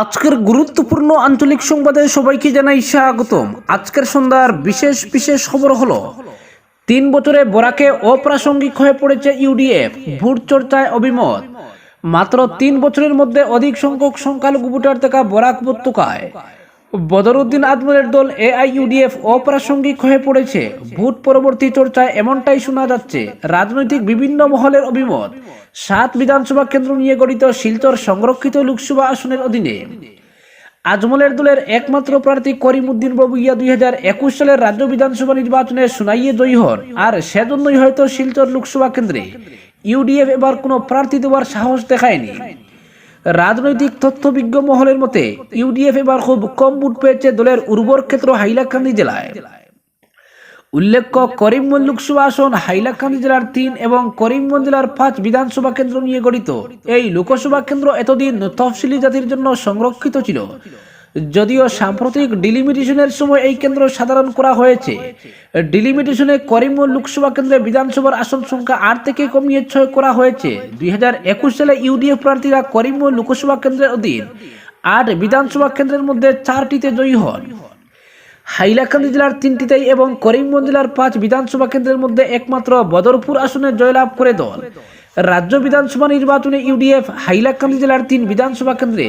আজকের গুরুত্বপূর্ণ আঞ্চলিক সংবাদে সবাইকে জানাই স্বাগতম। আজকের সন্ধ্যার বিশেষ বিশেষ খবর হলো, তিন বছরে বরাকে অপ্রাসঙ্গিক হয়ে পড়েছে ইউডিএফ, ভোট চর্চায় অভিমত। মাত্র তিন বছরের মধ্যে অধিক সংখ্যক সংখ্যালঘু ভোটার থাকা বরাক উপত্যকায়। বদরুদ্দিন আজমলের দল এআইইউডিএফ অপ্রাসঙ্গিক হয়ে পড়েছে। ভোট পরবর্তী চর্চায় এমনটাই শোনা যাচ্ছে। রাজনৈতিক বিভিন্ন মহলের অভিমত। সাত বিধানসভা কেন্দ্র নিয়ে গঠিত শিলচর সংরক্ষিত লোকসভা আসনের অধীনে। আজমলের দলের একমাত্র প্রার্থী করিমউদ্দিন ববুইয়া দুই হাজার একুশ সালের রাজ্য বিধানসভা নির্বাচনে সুনাইয়ে জয়ী হন। আর সেজন্যই হয়তো শিলচর লোকসভা কেন্দ্রে ইউডিএফ এবার কোনো প্রার্থী দেওয়ার সাহস দেখায়নি। রাজনৈতিক তথ্যবিজ্ঞ মহলের মতে, ইউডিএফ এবার খুব কম ভোট পেয়েছে দলের উর্বর ক্ষেত্র হাইলাকান্দি জেলায়। উল্লেখ্য, করিমগঞ্জ লোকসভা আসন হাইলাকান্দি জেলার তিন এবং করিমগঞ্জ জেলার পাঁচ বিধানসভা কেন্দ্র নিয়ে গঠিত। এই লোকসভা কেন্দ্র এতদিন তফসিলি জাতির জন্য সংরক্ষিত ছিল। যদিও সাম্প্রতিক ডিলিমিটেশনের সময় এই কেন্দ্র সাধারণ করা হয়েছে। ডিলিমিটেশনে করিমগঞ্জ লোকসভা কেন্দ্রে বিধানসভার আসন সংখ্যা আট থেকে কমিয়ে ছয় করা হয়েছে। দুই হাজার একুশ সালে ইউডিএফ প্রার্থীরা করিমগঞ্জ লোকসভা কেন্দ্রের অধীন আট বিধানসভা কেন্দ্রের মধ্যে চারটিতে জয়ী হন। হাইলাকান্দি জেলার তিনটিতেই এবং করিমগঞ্জ জেলার পাঁচ বিধানসভা কেন্দ্রের মধ্যে একমাত্র বদরপুর আসনে জয়লাভ করে দল। রাজ্য বিধানসভা নির্বাচনে ইউডিএফ হাইলাকান্দি জেলার তিন বিধানসভা কেন্দ্রে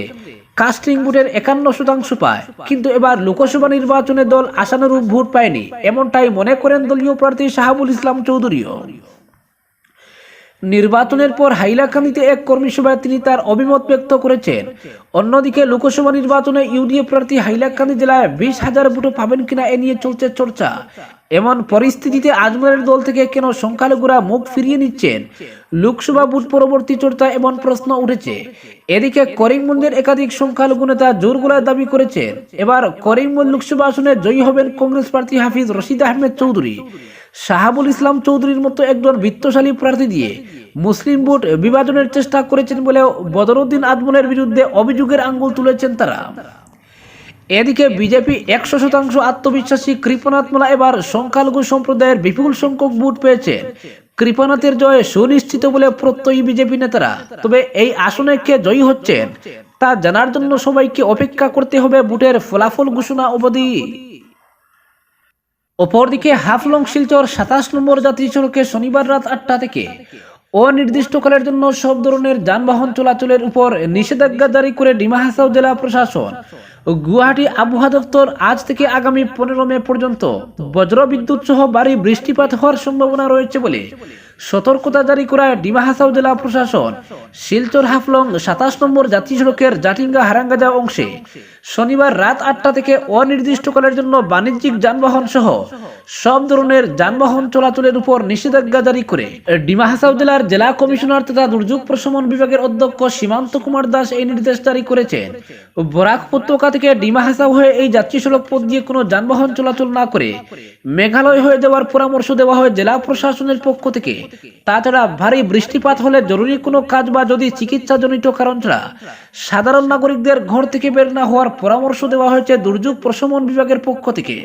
কাস্টিং ভোটের একান্ন শতাংশ পায়, কিন্তু এবার লোকসভা নির্বাচনে দল আশানুরূপ ভোট পায়নি, এমনটাই মনে করেন দলীয় প্রার্থী শাহাবুল ইসলাম চৌধুরীও। নির্বাচনের পর হাইলাকান্দিতে এক কর্মী সভায় তিনি তার অভিমত ব্যক্ত করেছেন। অন্যদিকে লোকসভা নির্বাচনে ইউডিএফ প্রার্থী হাইলাকান্দি জেলায় বিশ হাজার ভোটও পাবেন কিনা এ নিয়ে চলছে চর্চা। এমন পরিস্থিতিতে আজমলের দল থেকে কেন সংখ্যালঘুরা মুখ ফিরিয়ে নিচ্ছেন? লোকসভা ভোট পরবর্তী চর্চা এমন প্রশ্ন উঠেছে। এদিকে করিমগঞ্জের একাধিক সংখ্যালঘু নেতা জোর গলায় দাবি করেছেন। এবার করিমগঞ্জ লোকসভা আসনে জয়ী হবেন কংগ্রেস প্রার্থী হাফিজ রশিদ আহমেদ চৌধুরী। শাহাবুল ইসলাম চৌধুরীর মতো একজন বিত্তশালী প্রার্থী দিয়ে মুসলিম ভোট বিভাজনের চেষ্টা করেছেন বলেও বদরুদ্দিন আজমলের বিরুদ্ধে অভিযোগের আঙ্গুল তুলেছেন তারা। এদিকে বিজেপি একশো শতাংশ আত্মবিশ্বাসী কৃপনাথ মালা এবার সংখ্যালঘু সম্প্রদায়ের বিপুল সংখ্যক ভোট পেয়েছেন কৃপনাথের জয় সুনিশ্চিত বলে প্রত্যয়ী বিজেপি নেতারা। তবে এই আসনে কে জয়ী হচ্ছেন তা জানার জন্য সবাইকে অপেক্ষা করতে হবে ভোটের ফলাফল ঘোষণা অবধি। অপরদিকে হাফলং শিলচর সাতাশ নম্বর জাতীয় সড়কে শনিবার রাত আটটা থেকে অনির্দিষ্টকালের জন্য সব ধরনের যানবাহন চলাচলের উপর নিষেধাজ্ঞা জারি করে ডিমা হাসাও জেলা প্রশাসন। গুয়াহাটি আবহাওয়া দপ্তর আজ থেকে আগামী পনেরো মে পর্যন্ত বজ্র বিদ্যুৎ সহ ভারী বৃষ্টিপাত হওয়ার সম্ভাবনা রয়েছে বলে সতর্কতা জারি করায় ডিমা হাসাও জেলা প্রশাসন। শিলচর হাফলং সাতাশ নম্বর জাতীয় সড়কের জাটিঙ্গা হারাঙ্গাজা অংশে শনিবার রাত আটটা থেকে অনির্দিষ্টকালের জন্য বাণিজ্যিক যানবাহন সহ সব ধরনের যানবাহন চলাচলের উপর নিষেধাজ্ঞা জারি করে। ডিমা হাসাও জেলার জেলা কমিশনার তথা দুর্যোগ প্রশমন বিভাগের অধ্যক্ষ সীমান্ত কুমার দাস এই নির্দেশ জারি করেছেন। বরাক উপত্যকা থেকে ডিমা হাসাও হয়ে এই যাত্রী সড়ক পথ দিয়ে কোনো যানবাহন চলাচল না করে মেঘালয় হয়ে যাওয়ার পরামর্শ দেওয়া হয় জেলা প্রশাসনের পক্ষ থেকে। তাছাড়া ভারী বৃষ্টিপাত হলে জরুরি কোনো কাজ বা যদি চিকিৎসাজনিত কারণ ছাড়া সাধারণ নাগরিকদের ঘর থেকে বের না হওয়ার পরামর্শ দেওয়া হয়েছে দুর্যোগ প্রশমন বিভাগের পক্ষ থেকে।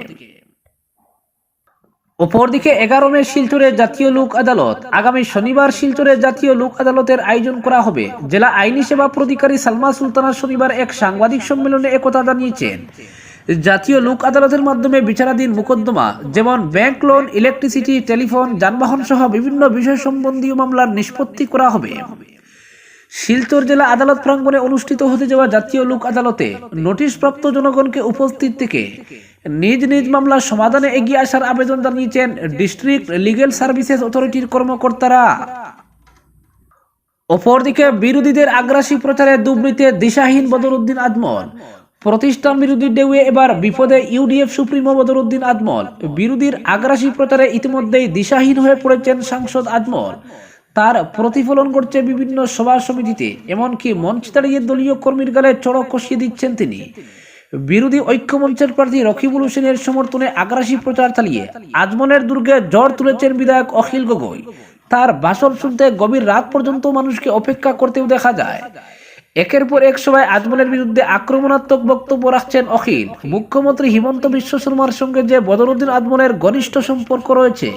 অপরদিকে এগারো মে শিলচরে জাতীয় লোক আদালত, আগামী শনিবার শিলচরে জাতীয় লোক আদালতের আয়োজন করা হবে। জেলা আইনি সেবা প্রধিকারী সালমা সুলতানা শনিবার এক সাংবাদিক সম্মেলনে একথা জানিয়েছেন। জাতীয় লোক আদালতের মাধ্যমে বিচারাধীন মোকদ্দমা, যেমন ব্যাংক লোন, ইলেকট্রিসিটি, টেলিফোন, যানবাহন সহ বিভিন্ন বিষয় সম্বন্ধীয় মামলার নিষ্পত্তি করা হবে। শিলচর জেলা আদালত প্রাঙ্গণে অনুষ্ঠিত হতে যাওয়া জাতীয় লোক আদালতে নোটিশপ্রাপ্ত জনগণকে উপস্থিত থেকে নিজ নিজ মামলা সমাধানে এগিয়ে আসার আবেদন জানিয়েছেন ডিস্ট্রিক্ট লিগেল সার্ভিসেস অথরিটির কর্মকর্তারা। অপরদিকে বিরোধীদের আগ্রাসী প্রচারে দুর্বৃত্তে দিশাহীন বদরুদ্দিন আজমল। প্রতিষ্ঠান বিরোধী ডেউয়ে এবার বিপদে ইউডিএফ সুপ্রিমো বদরুদ্দিন আজমল। বিরোধীর আগ্রাসী প্রচারে ইতিমধ্যেই দিশাহীন হয়ে পড়েছেন সাংসদ আজমল। তার প্রতিফলন করছে বিভিন্ন সভা সমিতিতে, এমনকি মঞ্চ দাঁড়িয়ে দলীয় কর্মীর গালে চড়ক কষিয়ে দিচ্ছেন তিনি। বিরোধী ঐক্যমঞ্চের প্রার্থী রকিবুল হোসেনের সমর্থনে আগ্রাসী প্রচার চালিয়ে আজমনের দুর্গে জ্বর তুলেছেন বিধায়ক অখিল গগৈ। তার ভাষণ শুনতে গভীর রাত পর্যন্ত মানুষকে অপেক্ষা করতেও দেখা যায়। একের পর এক সভায় আজমলের বিরুদ্ধে আক্রমণাত্মক বক্তব্য রাখছেন অখিল। মুখ্যমন্ত্রী হিমন্ত বিশ্ব শর্মার সঙ্গে যে বদরুদ্দিন আজমলের ঘনিষ্ঠ সম্পর্ক রয়েছে,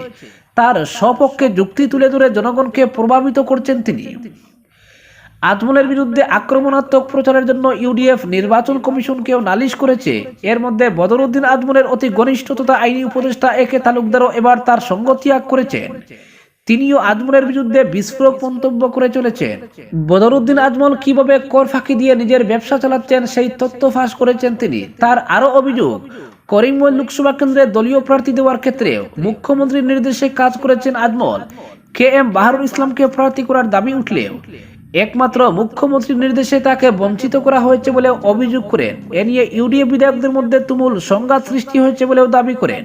তার সপক্ষে যুক্তি তুলে ধরে জনগণকে প্রভাবিত করছেন তিনি। আজমলের বিরুদ্ধে আক্রমণাত্মক প্রচারের জন্য ইউডিএফ নির্বাচন কমিশনকেও নালিশ করেছে। এর মধ্যে বদরুদ্দিন আজমলের অতি ঘনিষ্ঠ তথা আইনি উপদেষ্টা একে তালুকদারও এবার তার সঙ্গ ত্যাগ করেছেন। তিনিও আজমলের বিরুদ্ধে বিস্ফোরক মন্তব্য করে চলেছেন। বদরুদ্দিন আজমল কীভাবে কর ফাঁকি দিয়ে নিজের ব্যবসা চালাচ্ছেন সেই তথ্য ফাঁস করেছেন তিনি। তার আরও অভিযোগ, করিমগঞ্জ লোকসভা কেন্দ্রে দলীয় প্রার্থী দেওয়ার ক্ষেত্রে মুখ্যমন্ত্রীর নির্দেশে কাজ করেছেন আজমল। কে এম বাহারুল ইসলামকে প্রার্থী করার দাবি উঠলেও একমাত্র মুখ্যমন্ত্রীর নির্দেশে তাকে বঞ্চিত করা হয়েছে বলে অভিযোগ করেন। এ নিয়ে ইউডিএফ বিধায়কদের মধ্যে তুমুল সংঘাত সৃষ্টি হয়েছে বলেও দাবি করেন।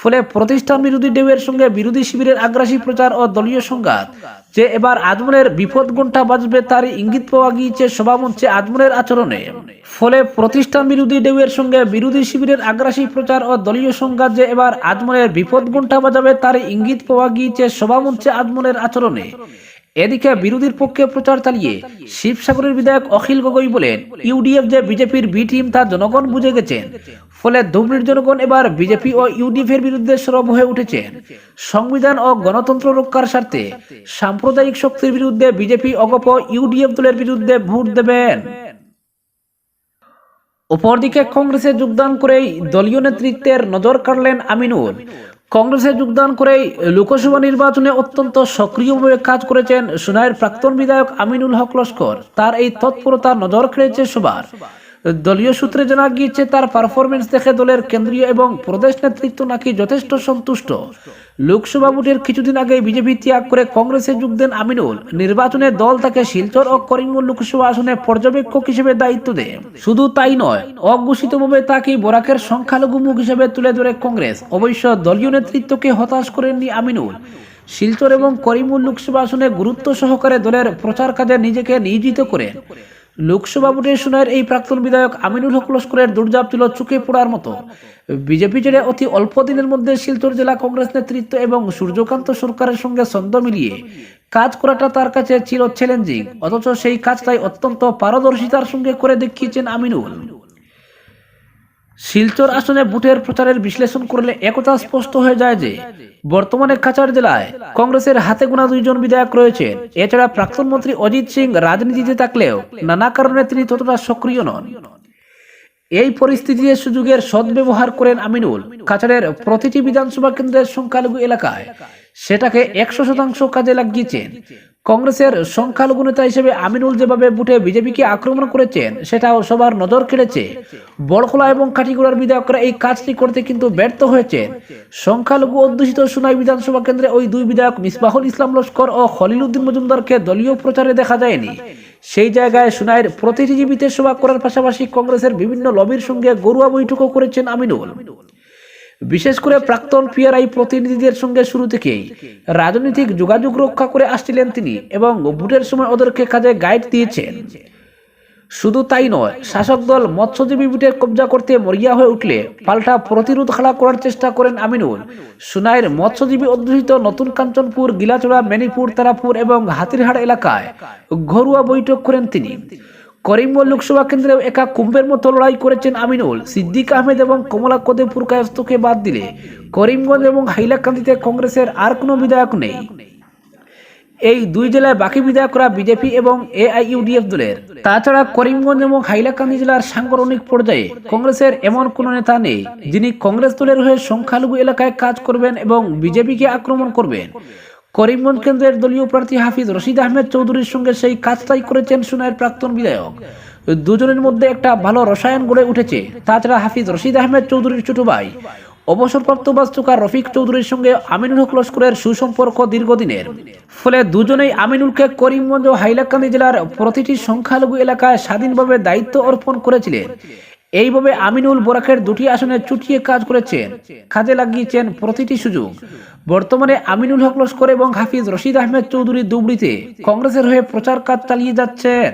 ফলে প্রতিষ্ঠান বিরোধী ডেউয়ের সঙ্গে বিরোধী শিবিরের আগ্রাসী প্রচার ও দলীয় সংঘাত, যে এবার আজমলের বিপদ ঘণ্টা বাজবে তারই ইঙ্গিত পাওয়া গিয়েছে সভামঞ্চে আজমলের আচরণে। ফলে প্রতিষ্ঠান বিরোধী ডেউয়ের সঙ্গে বিরোধী শিবিরের আগ্রাসী প্রচার ও দলীয় সংঘাত, যে এবার আজমলের বিপদ ঘণ্টা বাজাবে তারই ইঙ্গিত পাওয়া গিয়েছে সভামঞ্চে আজমলের আচরণে। এদিকে বিরোধীর পক্ষে প্রচার চালিয়ে শিবসাগরের বিধায়ক অখিল গগৈ বলেন, ইউডিএফ যে বিজেপির বি টিম, তা জনগণ বুঝে গেছেন। ফলে ধুবড়ির জনগণ এবার বিজেপি ও ইউডিএফ এর বিরুদ্ধে সরব হয়ে উঠেছেন। সংবিধান ও গণতন্ত্র রক্ষার স্বার্থে সাম্প্রদায়িক শক্তির বিরুদ্ধে বিজেপি অগপ ইউডিএফ দলের বিরুদ্ধে ভোট দেবেন। অপরদিকে কংগ্রেসে যোগদান করেই দলীয় নেতৃত্বের নজর কাড়লেন আমিনুল। কংগ্রেসে যোগদান করেই লোকসভা নির্বাচনে অত্যন্ত সক্রিয়ভাবে কাজ করেছেন সোনাইয়ের প্রাক্তন বিধায়ক আমিনুল হক লস্কর। তার এই তৎপরতা নজর খেড়েছে সবার। দলীয় সূত্রে জানা গিয়েছে, তার পারফরমেন্স দেখে দলের কেন্দ্রীয় এবং প্রদেশ নেতৃত্ব নাকি যথেষ্ট সন্তুষ্ট। লোকসভা ভোটের কিছুদিন আগে বিজেপি ত্যাগ করে কংগ্রেসে যোগ দেন আমিনুল। নির্বাচনে দল তাকে শিলচর ও করিমগঞ্জ লোকসভা আসনে পর্যবেক্ষক হিসেবে দায়িত্ব দেয়। শুধু তাই নয়, অঘোষিতভাবে তাকে বরাকের সংখ্যালঘু মুখ হিসেবে তুলে ধরে কংগ্রেস। অবশ্য দলীয় নেতৃত্বকে হতাশ করেননি আমিনুল। শিলচর এবং করিমগঞ্জ লোকসভা আসনে গুরুত্ব সহকারে দলের প্রচার কাজে নিজেকে নিয়োজিত করেন লোকসভা ভোটে সোনার এই প্রাক্তন বিধায়ক আমিনুল হক লস্করের দুর্যাপ ছিল চুকে পড়ার মতো। বিজেপি ছেড়ে অতি অল্প দিনের মধ্যে শিলচর জেলা কংগ্রেস নেতৃত্ব এবং সূর্যকান্ত সরকারের সঙ্গে ছন্দ মিলিয়ে কাজ করাটা তার কাছে ছিল চ্যালেঞ্জিং অথচ সেই কাজটাই অত্যন্ত পারদর্শিতার সঙ্গে করে দেখিয়েছেন আমিনুল। শিলচর আসনে বুথের প্রচারের বিশ্লেষণ করলে একথা স্পষ্ট হয়ে যায় যে, বর্তমানে কাছাড় জেলায় কংগ্রেসের হাতে গোনা দুইজন বিধায়ক রয়েছেন। এছাড়া প্রাক্তন মন্ত্রী অজিত সিং রাজনীতিতে থাকলেও নানা কারণে তিনি ততটা সক্রিয় নন। এই পরিস্থিতিতে সুযোগের সদ্ব্যবহার করেন আমিনুল। কাছাড়ের প্রতিটি বিধানসভা কেন্দ্রের সংখ্যালঘু এলাকায় সেটাকে একশো শতাংশ কাজে লাগিয়েছেন। কংগ্রেসের সংখ্যালঘু নেতা হিসেবে আমিনুল যেভাবে বুটে বিজেপিকে আক্রমণ করেছেন সেটাও সবার নজর কেড়েছে। বড়খোলা এবং কাঠিগুড়ার বিধায়করা এই কাজটি করতে কিন্তু ব্যর্থ হয়েছেন। সংখ্যালঘু অধ্যুষিত সোনাই বিধানসভা কেন্দ্রে ওই দুই বিধায়ক মিসবাহুল ইসলাম লস্কর ও খলিল উদ্দিন মজুমদারকে দলীয় প্রচারে দেখা যায়নি। সেই জায়গায় সোনাইয়ের প্রতিটি জীবিতের সভা করার পাশাপাশি কংগ্রেসের বিভিন্ন লবির সঙ্গে গরুয়া বৈঠকও করেছেন আমিনুল। বিশেষ করে প্রাক্তন পিআরআই প্রতিনিধিদের সঙ্গে শুরু থেকেই রাজনৈতিক যোগাযোগ রক্ষা করে আসছিলেন তিনি এবং ভোটের সময় ওদেরকে কাজে গাইড দিয়েছেন। শুধু তাই নয়, শাসক দল মৎস্যজীবী বুটে কবজা করতে মরিয়া হয়ে উঠলে পাল্টা প্রতিরোধ খাড়া করার চেষ্টা করেন আমিনুল। সুনাইয়ের মৎস্যজীবী অধ্যুষিত নতুন কাঞ্চনপুর, গিলাচড়া, মেনিপুর, তারাপুর এবং হাতিরহাট এলাকায় ঘরোয়া বৈঠক করেন তিনি। করিমগঞ্জ লোকসভা কেন্দ্রেও একা কুম্ভের মতো লড়াই করেছেন আমিনুল। সিদ্দিক আহমেদ এবং কমলা কদেপুর কায়স্তকে বাদ দিলে করিমগঞ্জ এবং হাইলাকান্দিতে কংগ্রেসের আর কোনো বিধায়ক নেই। এই দুই জেলায় বাকি বিধায়করা বিজেপি এবং এআইইউডিএফ দলের। তাছাড়া করিমগঞ্জ এবং হাইলাকান্দি জেলার সাংগঠনিক পর্যায়ে কংগ্রেসের এমন কোনো নেতা নেই, যিনি কংগ্রেস দলের হয়ে সংখ্যালঘু এলাকায় কাজ করবেন এবং বিজেপিকে আক্রমণ করবেন। করিমগঞ্জ কেন্দ্রের দলীয় প্রার্থী হাফিজ রশিদ আহমেদ চৌধুরীর সঙ্গে সেই কাজটাই করেছেন সোনাইয়ের প্রাক্তন বিধায়ক। দুজনের মধ্যে একটা ভালো রসায়ন গড়ে উঠেছে। তাছাড়া হাফিজ রশিদ আহমেদ চৌধুরীর ছোট ভাই। অবসরপ্রাপ্ত বাস্তুকার রফিক চৌধুরীর সঙ্গে আমিনুল হক লস্করের সুসম্পর্ক দীর্ঘদিনের। ফলে দুজনেই আমিনুলকে করিমগঞ্জ ও হাইলাকান্দি জেলার প্রতিটি সংখ্যালঘু এলাকায় স্বাধীনভাবে দায়িত্ব অর্পণ করেছিলেন। এইভাবে আমিনুল বোরাকের দুটি আসনে চুটিয়ে কাজ করেছেন। কাজে লাগিয়েছেন প্রতিটি সুযোগ। বর্তমানে আমিনুল হক লস্কর এবং হাফিজ রশিদ আহমেদ চৌধুরী দুবড়িতে কংগ্রেসের হয়ে প্রচার কাজ চালিয়ে যাচ্ছেন।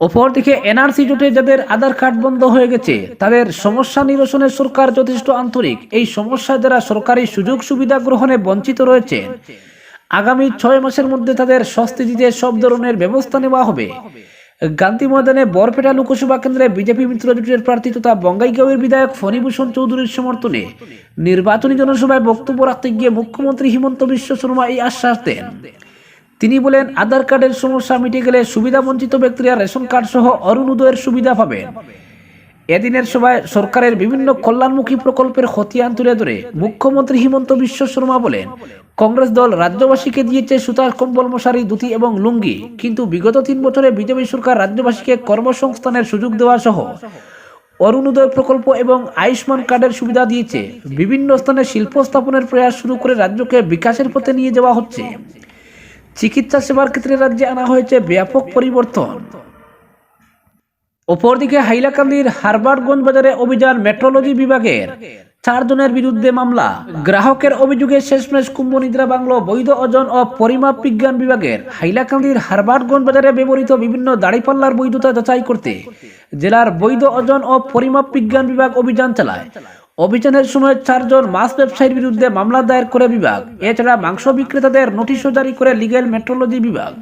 অপরদিকে এনআরসি জোটে যাদের আধার কার্ড বন্ধ হয়ে গেছে, তাদের সমস্যা নিরসনে সরকার যথেষ্ট আন্তরিক। এই সমস্যা যারা সরকারি সুযোগ সুবিধা গ্রহণে বঞ্চিত রয়েছে, আগামী ছয় মাসের মধ্যে তাদের স্বস্তি দিতে সব ধরনের ব্যবস্থা নেওয়া হবে। গান্ধী ময়দানে বরপেটা লোকসভা কেন্দ্রে বিজেপি মিত্র প্রার্থী তথা বঙ্গাইগাঁওয়ের বিধায়ক ফণীভূষণ চৌধুরীর সমর্থনে নির্বাচনী জনসভায় বক্তব্য রাখতে গিয়ে মুখ্যমন্ত্রী হিমন্ত বিশ্ব শর্মা এই আশ্বাস দেন। তিনি বলেন, আধার কার্ডের সমস্যা মিটে গেলে সুবিধা বঞ্চিত ব্যক্তিরা রেশন কার্ড সহ অরুণ উদয়ের সুবিধা পাবেন। এদিনের সভায় সরকারের বিভিন্ন কল্যাণমুখী প্রকল্পের খতিয়ান তুলে ধরে মুখ্যমন্ত্রী হিমন্ত বিশ্ব শর্মা বলেন, কংগ্রেস দল রাজ্যবাসীকে দিয়েছে সুতার কম্বল, মশারি, ধুতি এবং লুঙ্গি, কিন্তু বিগত তিন বছরে বিজেপি সরকার রাজ্যবাসীকে কর্মসংস্থানের সুযোগ দেওয়া সহ অরুণোদয় প্রকল্প এবং আয়ুষ্মান কার্ডের সুবিধা দিয়েছে। বিভিন্ন স্থানে শিল্প স্থাপনের প্রয়াস শুরু করে রাজ্যকে বিকাশের পথে নিয়ে যাওয়া হচ্ছে। চিকিৎসা সেবার ক্ষেত্রে রাজ্যে আনা হয়েছে ব্যাপক পরিবর্তন। অপরদিকে হাইলাকান্দির হারবারগঞ্জ বাজারে অভিযান মেট্রোলজি বিভাগের চারজনের বিরুদ্ধে মামলা। গ্রাহকের অভিযোগে শেষমেশ কুম্ভ নিদ্রা বাংলো, বৈধ ওজন ও পরিমাপ বিজ্ঞান বিভাগের হাইলাকান্দির হারবারগঞ্জ বাজারে ব্যবহৃত বিভিন্ন দাড়িপাল্লার বৈধতা যাচাই করতে জেলার বৈধ ওজন ও পরিমাপ বিজ্ঞান বিভাগ অভিযান চালায়। অভিযানের সময় চারজন মাছ ব্যবসায়ীর বিরুদ্ধে মামলা দায়ের করে বিভাগ। এছাড়া মাংস বিক্রেতাদের নোটিশও জারি করে লিগেল মেট্রোলজি বিভাগ।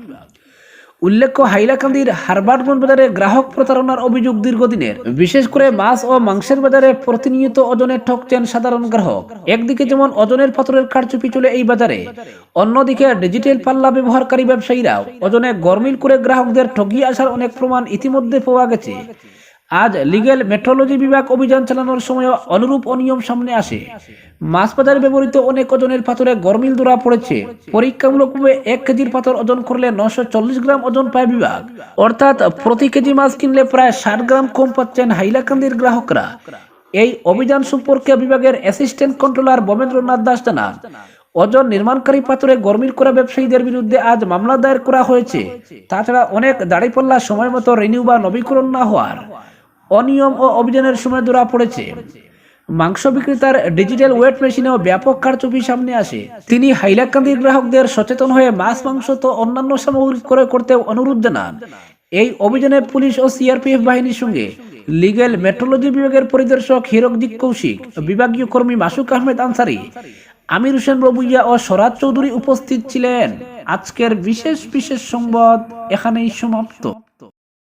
উল্লেখ্য, হাইলাকান্দির হারবার্টগঞ্জ বাজারে গ্রাহক প্রতারণার অভিযোগ দীর্ঘদিনের। বিশেষ করে মাছ ও মাংসের বাজারে প্রতিনিয়ত ওজনে ঠকছেন সাধারণ গ্রাহক। একদিকে যেমন ওজনের পাথরের কারচুপি চলে এই বাজারে, অন্যদিকে ডিজিটাল পাল্লা ব্যবহারকারী ব্যবসায়ীরাও ওজনে গরমিল করে গ্রাহকদের ঠকিয়ে আসার অনেক প্রমাণ ইতিমধ্যে পাওয়া গেছে। আজ লিগেল মেট্রোলজি বিভাগ অভিযান চালানোর সময় অনুরূপ অনিয়ম সামনে আসে। মাছ বাজারে ব্যবহৃত অনেক ওজনের পাথরে গরমিল ধরা পড়েছে। পরীক্ষামূলকভাবে এক কেজির পাথর ওজন করলে নশো চল্লিশ গ্রাম ওজন পায় বিভাগ। অর্থাৎ প্রতি কেজি মাছ কিনলে প্রায় ষাট গ্রাম কম পাচ্ছেন হাইলাকান্দির গ্রাহকরা। এই অভিযান সম্পর্কে বিভাগের অ্যাসিস্ট্যান্ট কন্ট্রোলার বমেন্দ্রনাথ দাস জানান, ওজন নির্মাণকারী পাথরে গরমিল করা ব্যবসায়ীদের বিরুদ্ধে আজ মামলা দায়ের করা হয়েছে। তাছাড়া অনেক দাড়িপাল্লা সময় মতো রিনিউ বা নবীকরণ না হওয়ার। অনিয়ম ও অভিযানের সময় ধরা পড়েছে। মাংস বিক্রেতার ডিজিটাল ওয়েট মেশিনেও ব্যাপক কারচুপি সামনে আসে। তিনি হাইলাকান্দির গ্রাহকদের সচেতন হয়ে মাছ, মাংস তো অন্যান্য সামগ্রী ক্রয় করতে অনুরোধ জানান। এই অভিযানে পুলিশ ও সিআরপিএফ বাহিনীর সঙ্গে লিগেল মেট্রোলজি বিভাগের পরিদর্শক হিরকজিৎ কৌশিক, বিভাগীয় কর্মী মাসুক আহমেদ আনসারি, আমির হোসেন রবুইয়া ও সরাজ চৌধুরী উপস্থিত ছিলেন। আজকের বিশেষ বিশেষ সংবাদ এখানেই সমাপ্ত।